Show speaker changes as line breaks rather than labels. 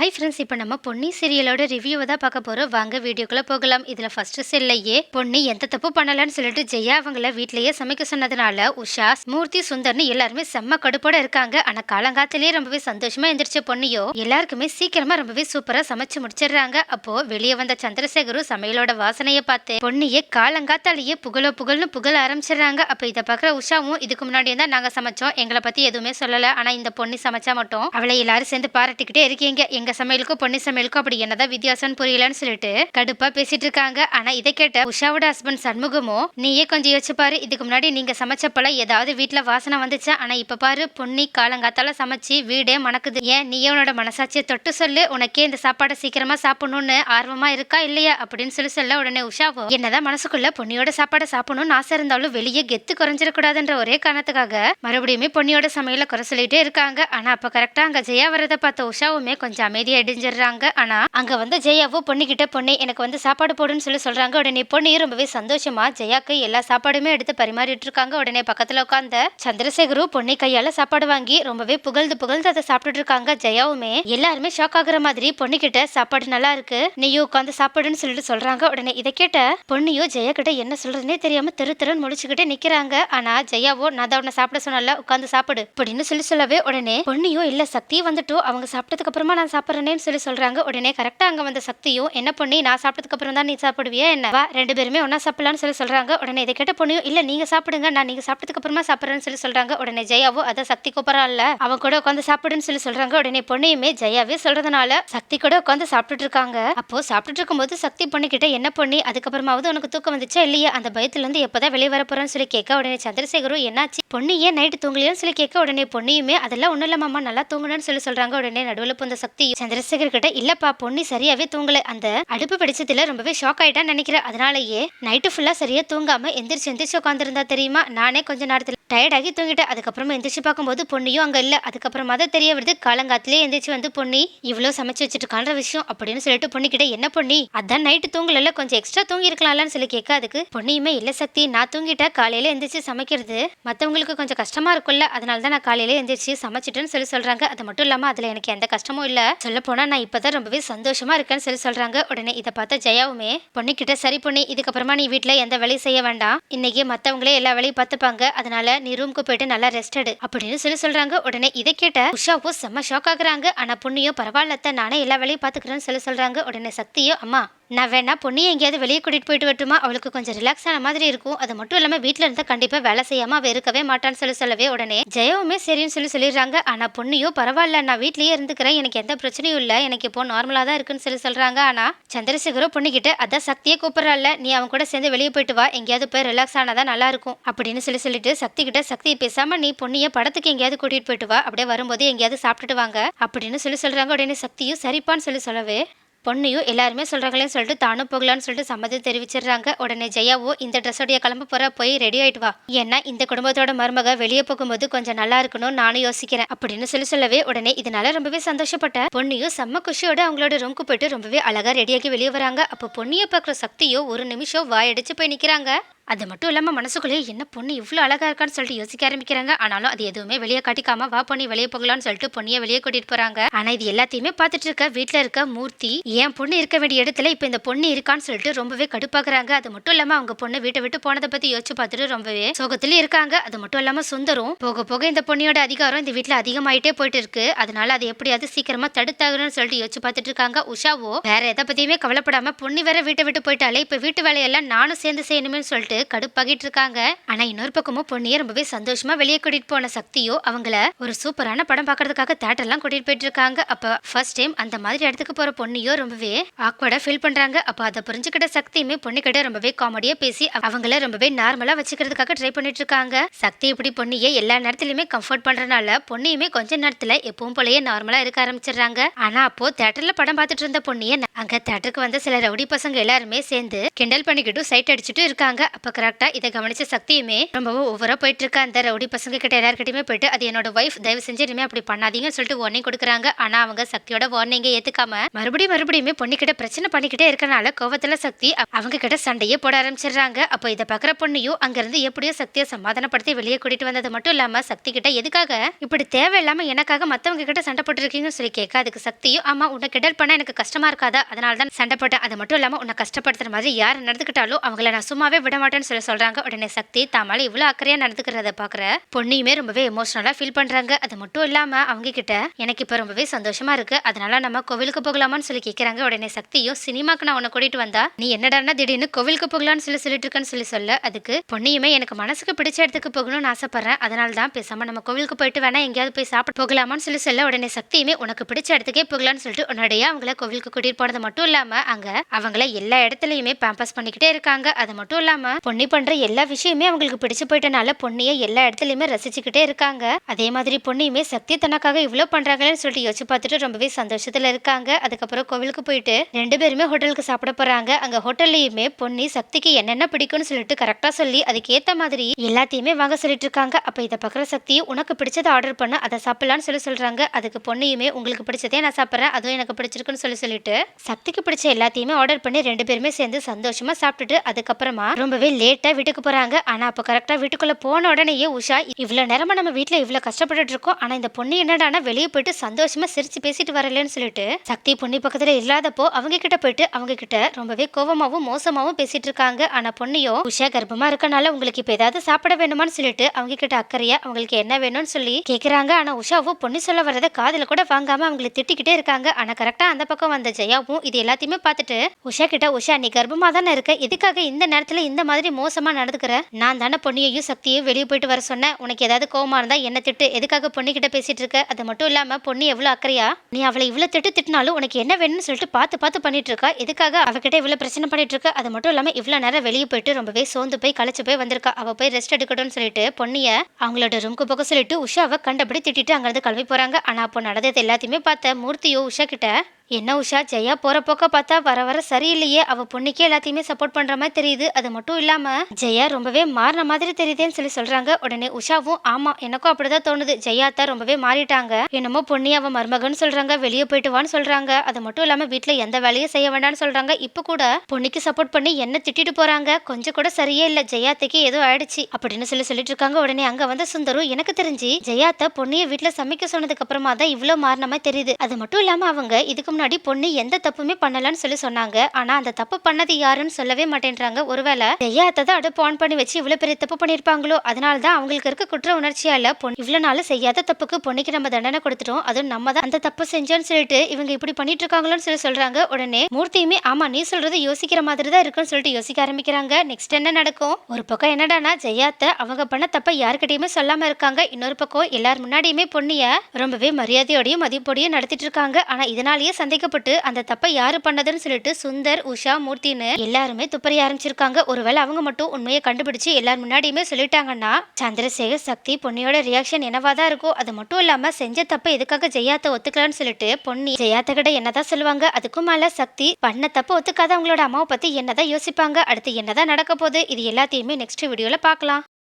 Hi friends இப்போ நம்ம பொன்னி சீரியலோட ரிவ்யூவை தான் பார்க்க போகிறோம் வாங்க வீடியோக்குள்ளே போகலாம். இதில் ஃபஸ்ட்டு செல்லையே பொன்னி எந்த தப்பு பண்ணலன்னு சொல்லிட்டு ஜெயா அவங்கள வீட்லயே சமைக்க சொன்னதுனால உஷா மூர்த்தி சுந்தர்னு எல்லாருமே செம்ம கடுப்போட இருக்காங்க. ஆனால் காலங்காத்திலேயே ரொம்பவே சந்தோஷமா எந்திரிச்ச பொண்ணியோ எல்லாருக்குமே சீக்கிரமா ரொம்பவே சூப்பராக சமைச்சு முடிச்சிடுறாங்க. அப்போ வெளியே வந்த சந்திரசேகரும் சமையலோட வாசனையை பார்த்து பொன்னியே காலங்காத்தாலேயே புகழோ புகழ்னு புகழ ஆரம்பிச்சிடுறாங்க. அப்போ இதை பார்க்குற உஷாவும் இதுக்கு முன்னாடியே தான் நாங்கள் சமைச்சோம். எங்களை பற்றி எதுவுமே சொல்லலை. ஆனால் இந்த பொண்ணு சமைச்சா மட்டும் அவளை எல்லாரும் சேர்ந்து பாராட்டிக்கிட்டே இருக்கீங்க. எங்க சமையலுக்கும் பொன்னி சமையலுக்கும் அப்படி என்னதான் வித்தியாசம்னு புரியலன்னு சொல்லிட்டு கடுப்பா பேசிட்டு இருக்காங்க. ஆனா இதை கேட்ட உஷாவோட ஹஸ்பண்ட் சண்முகமோ நீயே கொஞ்சம் யோசிச்சு பாரு. இதுக்கு முன்னாடி நீங்க சமைச்சப்பல ஏதாவது வீட்டுல வாசனை வந்துச்சா? ஆனா இப்ப பாரு பொன்னி காலங்காத்தால சமைச்சு வீடே மணக்குது. ஏன் நீயே உன்னோட மனசாட்சியை தொட்டு சொல்லு. உனக்கே இந்த சாப்பாடை சீக்கிரமா சாப்பிடணும்னு ஆர்வமா இருக்கா இல்லையா? அப்படின்னு சொல்லி சொல்ல உடனே உஷாவோ என்னதான் மனசுக்குள்ள பொன்னியோட சாப்பாடை சாப்பிடணும்னு ஆசை இருந்தாலும் வெளியே கெத்து குறைஞ்சிடக்கூடாதுன்ற ஒரே காரணத்துக்காக மறுபடியுமே பொன்னியோட சமையல குறை சொல்லிட்டே இருக்காங்க. ஆனா அப்ப கரெக்டா அங்க ஜெயா வரதை பார்த்த உஷாவுமே கொஞ்சம் அமைதி அடைஞ்சிடுறாங்க. ஆனா அங்க வந்து ஜெயாவோ பொண்ணுகிட்ட பொண்ணு எனக்கு வந்து சாப்பாடு போடுன்னு சொல்லி சொல்றாங்க. உடனே பொண்ணு ரொம்பவே சந்தோஷமா ஜெயாக்கு எல்லா சாப்பாடுமே எடுத்து பரிமாறிட்டு இருக்காங்க உடனே பக்கத்துல உட்காந்த சந்திரசேகரும் பொண்ணை கையால சாப்பாடு வாங்கி ரொம்பவே புகழ்ந்து புகழ்ந்து அதை சாப்பிட்டுட்டு இருக்காங்க ஜெயாவுமே எல்லாருமே ஷாக் ஆகுற மாதிரி பொண்ணுகிட்ட சாப்பாடு நல்லா இருக்கு. நீயும் உட்காந்து சாப்பாடுன்னு சொல்லிட்டு சொல்றாங்க. உடனே இதை கேட்ட பொண்ணையும் ஜெயா கிட்ட என்ன சொல்றதுனே தெரியாம தெரு திருன்னு முடிச்சுக்கிட்டே நிக்கிறாங்க. ஆனா ஜெயாவோ நான் தான் உன்னை சாப்பிட சொன்னால உட்காந்து சாப்பிடு அப்படின்னு சொல்லி சொல்லவே உடனே பொண்ணையும் இல்ல சக்தி வந்துட்டு அவங்க சாப்பிட்டதுக்கு அப்புறமா நான் சாப்பிட்றேன்னு சொல்லி சொல்கிறாங்க உடனே கரெக்டாக அங்கே வந்த சக்தியும் என்ன பண்ணி நான் சாப்பிட்டதுக்கு அப்புறம் தான் நீ சாப்பிடுவியா? என்ன? வா ரெண்டு பேருமே ஒன்றா சாப்பிடலாம்னு சொல்லி சொல்கிறாங்க உடனே இதை கேட்ட பொண்ணையும் இல்லை நீங்கள் சாப்பிடுங்க நான் நீங்கள் சாப்பிட்டதுக்கு அப்புறமா சாப்பிட்றேன்னு சொல்லி சொல்கிறாங்க உடனே ஜெயாவோ அதை சக்தி இல்லை அவன் கூட உட்காந்து சாப்பிடுன்னு சொல்லி சொல்கிறாங்க உடனே பொண்ணையுமே ஜெயாவே சொல்கிறதுனால சக்தி கூட உட்காந்து சாப்பிட்டுட்டு இருக்காங்க. அப்போ சாப்பிட்டுட்டு இருக்கும்போது சக்தி பொண்ணுக்கிட்ட என்ன பண்ணி அதுக்கப்புறமாவது உனக்கு தூக்கம் வந்துச்சா இல்லையா? அந்த பயத்துலேருந்து எப்போ தான் வெளியே வர சொல்லி கேட்க உடனே சந்திரசேகரும் என்னாச்சு? பொண்ணு ஏன் நைட்டு தூங்கலையான்னு சொல்லி கேட்க உடனே பொண்ணையுமே அதெல்லாம் ஒன்றும் இல்லை மாமா நல்லா தூங்கணும்னு சொல்லி சொல்கிறாங்க உடனே நடுவில் புந்த சக்தி சந்திரசேகர் கிட்ட இல்லப்பா பொண்ணு சரியாவே தூங்கல. அந்த அடுப்பு பிடிச்சதுல ரொம்பவே ஷாக் ஆயிட்டான்னு நினைக்கிறேன். அதனாலயே நைட்டு ஃபுல்லா சரியா தூங்காம எந்திரிச்சு எந்திரிச்சு உட்காந்துருந்தா தெரியுமா? நானே கொஞ்ச நேரத்துல டயர்டாகி தூங்கிட்டேன். அதுக்கப்புறமா எந்திரிச்சு பார்க்கும்போது பொண்ணியும் அங்க இல்ல. அதுக்கப்புறமா தான் தெரிய வருது காலங்காத்திலே எந்திரிச்சு வந்து பொண்ணி இவ்வளோ சமைச்சு வச்சுட்டு விஷயம் அப்படின்னு சொல்லிட்டு பொண்ணுக்கிட்ட என்ன பொண்ணி? அதான் நைட்டு தூங்கலல்ல கொஞ்சம் எக்ஸ்ட்ரா தூங்கி சொல்லி கேட்க அதுக்கு பொண்ணியுமே இல்ல சக்தி நான் தூங்கிட்டேன் காலையில எந்திரிச்சு சமைக்கிறது மத்தவங்களுக்கு கொஞ்சம் கஷ்டமா இருக்கும்ல. அதனால தான் நான் காலையில எந்திரிச்சு சமைச்சிட்டேன்னு சொல்லி சொல்றாங்க. அது மட்டும் இல்லாம அதுல எனக்கு எந்த கஷ்டமும் இல்லை. சொல்லப்போனால் நான் இப்போ தான் ரொம்பவே சந்தோஷமாக இருக்கேன்னு சொல்லி சொல்கிறாங்க உடனே இதை பார்த்த ஜெயாவுமே பொண்ணுக்கிட்ட சரி பொண்ணு இதுக்கப்புறமா நீ வீட்டில் எந்த வேலையும் செய்ய வேண்டாம். இன்னைக்கு மற்றவங்களே எல்லா வேலையும் பார்த்துப்பாங்க. அதனால நீ ரூமுக்கு போயிட்டு நல்லா ரெஸ்ட் எடு. அப்படின்னு சொல்லி சொல்கிறாங்க உடனே இதை கேட்ட உஷாவும் செம்ம ஷாக் ஆகுறாங்க. ஆனால் பொண்ணையும் பரவாயில்லத்த நானே எல்லா வேலையும் பார்த்துக்கிறேன்னு சொல்லி சொல்கிறாங்க உடனே சக்தியோ அம்மா நான் வேணா பொண்ணு எங்கேயாவது வெளியே கூட்டிகிட்டு போயிட்டு வரட்டுமா? அவளுக்கு கொஞ்சம் ரிலாக்ஸ் ஆன மாதிரி இருக்கும். அது மட்டும் இல்லாமல் வீட்டில் இருந்தால் கண்டிப்பாக வேலை செய்யாமல் அவள் இருக்கவே மாட்டான்னு சொல்லி சொல்லவே உடனே ஜெயவுமே சரின்னு சொல்லி சொல்லிடுறாங்க. ஆனால் பொண்ணியோ பரவாயில்ல நான் வீட்லேயே இருந்துக்கிறேன். எனக்கு எந்த பிரச்சனையும் இல்லை. எனக்கு இப்போ நார்மலாக தான் இருக்குன்னு சொல்லி சொல்கிறாங்க ஆனால் சந்திரசேகரோ பொண்ணுக்கிட்ட அதான் சக்தியே கூப்பிடறாள் நீ அவன் கூட சேர்ந்து வெளியே போயிட்டு வா. எங்கேயாவது போய் ரிலாக்ஸ் ஆனாதான் நல்லா இருக்கும். அப்படின்னு சொல்லி சொல்லிட்டு சக்தி கிட்ட சக்தி பேசாம நீ பொண்ணிய படத்துக்கு எங்கேயாவது கூட்டிட்டு போயிட்டு வா. அப்படியே வரும்போது எங்கேயாவது சாப்பிட்டுட்டு வாங்க. அப்படின்னு சொல்லி சொல்றாங்க. உடனே சக்தியும் சரிப்பான்னு சொல்லி சொல்லவே பொண்ணையும் எல்லாருமே சொல்கிறாங்களேன்னு சொல்லிட்டு தானும் போகலான்னு சொல்லிட்டு சம்மதம் தெரிவிச்சிடுறாங்க. உடனே ஜெயாவோ இந்த ட்ரெஸ்ஸோடைய கிளம்ப போற போய் ரெடி ஆயிட்டு வா. ஏன்னா இந்த குடும்பத்தோட மருமக வெளியே போகும்போது கொஞ்சம் நல்லா இருக்கணும் நானும் யோசிக்கிறேன். அப்படின்னு சொல்லி சொல்லவே உடனே இதனால ரொம்பவே சந்தோஷப்பட்ட. பொண்ணியும் செம்ம குஷியோட அவங்களோட ரூம்க்கு போயிட்டு ரொம்பவே அழகா ரெடியாகி வெளியே வராங்க. அப்போ பொண்ணியை பார்க்குற சக்தியோ ஒரு நிமிஷம் வாயடிச்சு போய் நிற்கிறாங்க அது மட்டும் இல்லாமல் மனசுக்குள்ளேயே என்ன பொண்ணு இவ்வளோ அழகாக இருக்கான்னு சொல்லிட்டு யோசிக்க ஆரம்பிக்கிறாங்க. ஆனாலும் அது எதுவுமே வெளியே காட்டிக்காம வா பொண்ணு வெளியே போகலான்னு சொல்லிட்டு பொண்ணியை வெளியே கூட்டிட்டு போறாங்க. ஆனா இது எல்லாத்தையுமே பார்த்துட்டு இருக்க வீட்டில் இருக்க மூர்த்தி என் பொண்ணு இருக்க வேண்டிய இடத்துல இப்போ இந்த பொண்ணு இருக்கான்னு சொல்லிட்டு ரொம்பவே கடுப்பாக்குறாங்க. அது மட்டும் இல்லாம அவங்க பொண்ணு வீட்டை விட்டு போனதை பத்தி யோசிச்சு பார்த்துட்டு ரொம்பவே சோகத்திலேயே இருக்காங்க. அது மட்டும் இல்லாம சுந்தரும் போக போக இந்த பொண்ணியோட அதிகாரம் இந்த வீட்டில் அதிகமாயிட்டே போயிட்டு இருக்கு. அதனால அது எப்படியாவது சீக்கிரமா தடுத்தாகணும்னு சொல்லிட்டு யோசிச்சு பார்த்துட்டு இருக்காங்க உஷாவோ. வேற எதை பத்தியுமே கவலைப்படாம பொண்ணு வேற வீட்டை விட்டு போயிட்டாலே இப்போ வீட்டு வேலையெல்லாம் நானும் சேர்ந்து செய்யணும்னு சொல்லிட்டு கடுப்பாகிட்டு இருக்காங்க ஆனா இன்னொரு பக்கமும் பொண்ணியை ரொம்பவே சந்தோஷமா வெளியே கூட்டிட்டு போன சக்தியோ அவங்கள ஒரு சூப்பரான படம் பார்க்கறதுக்காக தேட்டர்லாம் கூட்டிட்டு போயிட்டு இருக்காங்க அப்ப ஃபர்ஸ்ட் டைம் அந்த மாதிரி இடத்துக்கு போற பொண்ணியோ ரொம்பவே ஆக்வர்டா ஃபீல் பண்றாங்க. அப்ப அதை புரிஞ்சுக்கிட்ட சக்தியுமே பொண்ணு கிட்ட ரொம்பவே காமெடியா பேசி அவங்கள ரொம்பவே நார்மலா வச்சுக்கிறதுக்காக ட்ரை பண்ணிட்டு இருக்காங்க சக்தி இப்படி பொண்ணியை எல்லா நேரத்திலயுமே கம்ஃபர்ட் பண்றதுனால பொண்ணியுமே கொஞ்ச நேரத்துல எப்பவும் போலயே நார்மலா இருக்க ஆரம்பிச்சிடுறாங்க. ஆனா அப்போ தேட்டர்ல படம் பார்த்துட்டு இருந்த பொண்ணிய அங்க தேட்டருக்கு வந்த சில ரவுடி பசங்க எல்லாருமே சேர்ந்து கிண்டல் பண்ணிக்கிட்டும் சைட் அடிச்சுட்டு இருக்காங்க. அப்ப அப்ப கரெக்டாக இதை கவனிச்ச சக்தியுமே ரொம்பவும் ஓவரா போயிட்டு இருக்க அந்த ரவுடி பசங்க கிட்ட எல்லாருக்கிட்டையுமே போயிட்டு அது என்னோட ஒய்ஃப் தயவு செஞ்சு இனிமே அப்படி பண்ணாதீங்கன்னு சொல்லிட்டு வார்னிங் கொடுக்குறாங்க. ஆனால் அவங்க சக்தியோட வார்னிங்கை ஏற்றுக்காம மறுபடியும் மறுபடியுமே பொண்ணுக்கிட்ட பிரச்சனை பண்ணிக்கிட்டே இருக்கனால கோவத்தில் சக்தி அவங்க கிட்ட சண்டையே போட ஆரம்பிச்சிடுறாங்க. அப்போ இதை பார்க்குற பொண்ணையும் அங்கேருந்து எப்படியோ சக்தியை சமாதானப்படுத்தி வெளியே கூட்டிட்டு வந்தது மட்டும் இல்லாமல் சக்தி கிட்ட எதுக்காக இப்படி தேவையில்லாமல் எனக்காக மற்றவங்க கிட்ட சண்டை போட்டுருக்கீங்கன்னு சொல்லி கேட்க அதுக்கு சக்தியும் ஆமா உன்னை கிடல் பண்ண எனக்கு கஷ்டமா இருக்காதா? அதனால தான் சண்டை போட்டேன். அது மட்டும் இல்லாமல் உன்னை கஷ்டப்படுத்துற மாதிரி யார் நடந்துக்கிட்டாலும் அவங்கள நான் சும்மாவே விட மாட்டேன்னு சொல்ல சொல்றாங்க. உடனே சக்தி தாமால இவ்வளவு அக்கறையா நடந்துக்கிறத பாக்குற? பொண்ணையுமே ரொம்பவே எமோஷனலா ஃபீல் பண்றாங்க. அது மட்டும் இல்லாம அவங்க கிட்ட எனக்கு இப்ப ரொம்பவே சந்தோஷமா இருக்கு. அதனால நம்ம கோவிலுக்கு போகலாமான்னு சொல்லி கேக்குறாங்க. உடனே சக்தியும் சினிமாக்கு நான் உன்னை கூட்டிட்டு வந்தா? நீ என்னடான்னா திடீர்னு கோவிலுக்கு போகலாம்னு சொல்லி சொல்லிட்டு இருக்கேன்னு சொல்லி சொல்ல. அதுக்கு பொண்ணையுமே எனக்கு மனசுக்கு பிடிச்ச இடத்துக்கு போகணும்னு ஆசைப்படுறேன். அதனால தான் பேசாம நம்ம கோவிலுக்கு போயிட்டு வேணா எங்கேயாவது போய் சாப்பிட்டு போகலாமான்னு சொல்லி சொல்ல. உடனே சக்தியுமே உனக்கு பிடிச்ச இடத்துக்கே போகலாம்னு சொல்லிட்டு உன்னடையே அவங்கள கோவிலுக்கு கூட்டிட்டு போனது மட்டும் இல்லாம அங்க அவங்கள எல்லா இடத்துலயுமே பேம்பஸ் பண்ணிக்கிட்டே இருக்காங்க. அது மட்டும் இல்லாம பொன்னி பண்ற எல்லா விஷயமே அவங்களுக்கு பிடிச்சு போயிட்டனால பொன்னியை எல்லா இடத்துலயுமே ரசிச்சுக்கிட்டே இருக்காங்க. அதே மாதிரி பொன்னியுமே சக்தி தனக்காக இவ்வளவு பண்றாங்களேன்னு சொல்லிட்டு யோசிச்சு பார்த்துட்டு ரொம்பவே சந்தோஷத்துல இருக்காங்க. அதுக்கப்புறம் கோவிலுக்கு போயிட்டு ரெண்டு பேருமே ஹோட்டலுக்கு சாப்பிட போறாங்க. அங்க ஹோட்டல்லையுமே பொன்னி சக்திக்கு என்னென்ன பிடிக்கும்னு சொல்லிட்டு கரெக்டா சொல்லி அதுக்கு ஏத்த மாதிரி எல்லாத்தையுமே வாங்க சொல்லிட்டு இருக்காங்க. அப்ப இதை பக்கிற சக்தி உனக்கு பிடிச்சதை ஆர்டர் பண்ண அதை சாப்பிடலாம்னு சொல்லி சொல்றாங்க. அதுக்கு பொண்ணையுமே உங்களுக்கு பிடிச்சதே நான் சாப்பிட்றேன் அதுவும் எனக்கு பிடிச்சிருக்குன்னு சொல்லி சொல்லிட்டு சக்திக்கு பிடிச்ச எல்லாத்தையுமே ஆர்டர் பண்ணி ரெண்டு பேருமே சேர்ந்து சந்தோஷமா சாப்பிட்டுட்டு அதுக்கப்புறமா ரொம்பவே லேட்டாக வீட்டுக்கு போகிறாங்க ஆனால் அப்போ கரெக்டாக வீட்டுக்குள்ளே போன உடனேயே உஷா இவ்வளோ நேரமாக நம்ம வீட்டில் இவ்வளோ கஷ்டப்பட்டுட்டு இருக்கோம். ஆனால் இந்த பொண்ணு என்னடானா வெளியே போயிட்டு சந்தோஷமாக சிரித்து பேசிட்டு வரலன்னு சொல்லிட்டு சக்தி பொண்ணு பக்கத்தில் இல்லாதப்போ அவங்க கிட்ட போயிட்டு அவங்க கிட்ட ரொம்பவே கோபமாகவும் மோசமாகவும் பேசிட்டு இருக்காங்க. ஆனால் பொண்ணையோ உஷா கர்ப்பமாக இருக்கனால உங்களுக்கு இப்போ ஏதாவது சாப்பிட வேணுமான்னு சொல்லிட்டு அவங்க கிட்ட அக்கறையா அவங்களுக்கு என்ன வேணும்னு சொல்லி கேட்குறாங்க ஆனால் உஷாவும் பொண்ணு சொல்ல வரத காதில் கூட வாங்காம அவங்களை திட்டிக்கிட்டே இருக்காங்க. ஆனால் கரெக்டாக அந்த பக்கம் வந்த ஜெயாவும் இது எல்லாத்தையுமே பார்த்துட்டு உஷா கிட்ட உஷா நீ கர்ப்பமாக தானே இருக்க? எதுக்காக இந்த நேரத்தில் இந்த மாதிரி மோசமா நடந்துக்கிற? நான் தானே பொண்ணியையும் சக்தியையும் வெளியே போயிட்டு வர சொன்னேன். உனக்கு ஏதாவது கோமா இருந்தா என்ன திட்டு? எதுக்காக பொண்ணு கிட்ட பேசிட்டு இருக்க? அது மட்டும் இல்லாம பொண்ணு எவ்வளவு அக்கறையா? நீ அவளை இவ்வளவு திட்டு திட்டினாலும் உனக்கு என்ன வேணும்னு சொல்லிட்டு பார்த்து பார்த்து பண்ணிட்டு இருக்கா? எதுக்காக அவகிட்ட இவ்வளவு பிரச்சனை பண்ணிட்டு இருக்க? அது மட்டும் இல்லாம இவ்வளவு நேரம் வெளியே போயிட்டு ரொம்பவே சோர்ந்து போய் களைச்சு போய் வந்திருக்கா? அவ போய் ரெஸ்ட் எடுக்கட்டும்னு சொல்லிட்டு பொண்ணிய அவங்களோட ரூம்க்கு போக சொல்லிட்டு உஷாவை கண்டபடி திட்டிட்டு அங்கிருந்து கிளம்பி போறாங்க. ஆனா அப்போ நடந்தது எல்லாத்தையுமே பார்த்த மூர்த்தியோ உஷா கிட்ட என்ன உஷா ஜெயா போற போக்க பார்த்தா வர வர சரியில்லையே. அவ பொண்ணுக்கே எல்லாத்தையுமே சப்போர்ட் பண்ற மாதிரி தெரியுது. அது மட்டும் இல்லாம ஜெயா ரொம்பவே மாறின மாதிரி தெரியுதேன்னு சொல்லி சொல்றாங்க. உடனே உஷாவும் ஆமா எனக்கும் அப்படிதான் தோணுது. ஜெயா தான் ரொம்பவே மாறிட்டாங்க. என்னமோ பொண்ணி அவன் மருமகன்னு சொல்றாங்க. வெளியே போயிட்டு வான்னு சொல்றாங்க. அது மட்டும் இல்லாம வீட்டுல எந்த வேலையும் செய்ய வேண்டாம்னு சொல்றாங்க. இப்ப கூட பொண்ணுக்கு சப்போர்ட் பண்ணி என்ன திட்டிட்டு போறாங்க? கொஞ்சம் கூட சரியே இல்ல. ஜெயாத்தைக்கு ஏதோ ஆயிடுச்சு. அப்படின்னு சொல்லி சொல்லிட்டு இருக்காங்க. உடனே அங்க வந்த சுந்தரும் எனக்கு தெரிஞ்சு ஜெயாத்த பொண்ணிய வீட்டுல சமைக்க சொன்னதுக்கு அப்புறமா தான் இவ்வளவு மாறின மாதிரி தெரியுது. அது மட்டும் இல்லாம அவங்க இதுக்கு முன்னாடி பொண்ணு எந்த தப்புமே பண்ணலன்னு சொல்லி சொன்னாங்க. ஆனா அந்த தப்பு பண்ணது யாருன்னு சொல்லவே மாட்டேன்றாங்க. ஒருவேளை செய்யாததை தான் அடுப்பு ஆன் பண்ணி வச்சு இவ்வளவு பெரிய தப்பு பண்ணிருப்பாங்களோ அதனால தான் அவங்களுக்கு இருக்க குற்ற உணர்ச்சியால பொண்ணு இவ்வளவு நாள் செய்யாத தப்புக்கு பொண்ணுக்கு நம்ம தண்டனை கொடுத்துட்டோம். அதுவும் நம்ம தான் அந்த தப்பு செஞ்சோன்னு சொல்லிட்டு இவங்க இப்படி பண்ணிட்டு இருக்காங்களோன்னு சொல்லி சொல்றாங்க. உடனே மூர்த்தியுமே ஆமா நீ சொல்றது யோசிக்கிற மாதிரி தான் இருக்குன்னு சொல்லிட்டு யோசிக்க ஆரம்பிக்கிறாங்க. நெக்ஸ்ட் என்ன நடக்கும்? ஒரு பக்கம் என்னடானா ஜெயாத்த அவங்க பண்ண தப்ப யாருக்கிட்டயுமே சொல்லாம இருக்காங்க. இன்னொரு பக்கம் எல்லார் முன்னாடியுமே பொண்ணிய ரொம்பவே மரியாதையோடையும் மதிப்போடையும் நடத்திட்டு இருக்காங்க. ஆனா இதனாலேயே சந்தேகப்பட்டு அந்த தப்பை யாரு பண்ணதுன்னு சொல்லிட்டு சுந்தர் உஷா மூர்த்தின்னு எல்லாருமே துப்பறிய ஆரம்பிச்சிருக்காங்க. ஒருவேளை அவங்க மட்டும் உண்மையை கண்டுபிடிச்சு எல்லார் முன்னாடியுமே சொல்லிட்டாங்கன்னா சந்திரசேகர் சக்தி பொன்னியோட ரியாக்ஷன் என்னவா தான் இருக்கும் அது மட்டும் இல்லாம செஞ்ச தப்பை எதுக்காக ஜெயாத்த ஒத்துக்கலாம்னு சொல்லிட்டு பொன்னி ஜெயாத்த கிட்ட என்னதான் சொல்லுவாங்க அதுக்கும் மேல சக்தி பண்ண தப்ப ஒத்துக்காத அவங்களோட அம்மாவை பத்தி என்னதான் யோசிப்பாங்க அடுத்து என்னதான் நடக்க போகுது இது எல்லாத்தையுமே நெக்ஸ்ட் வீடியோல பார்க்கலாம்.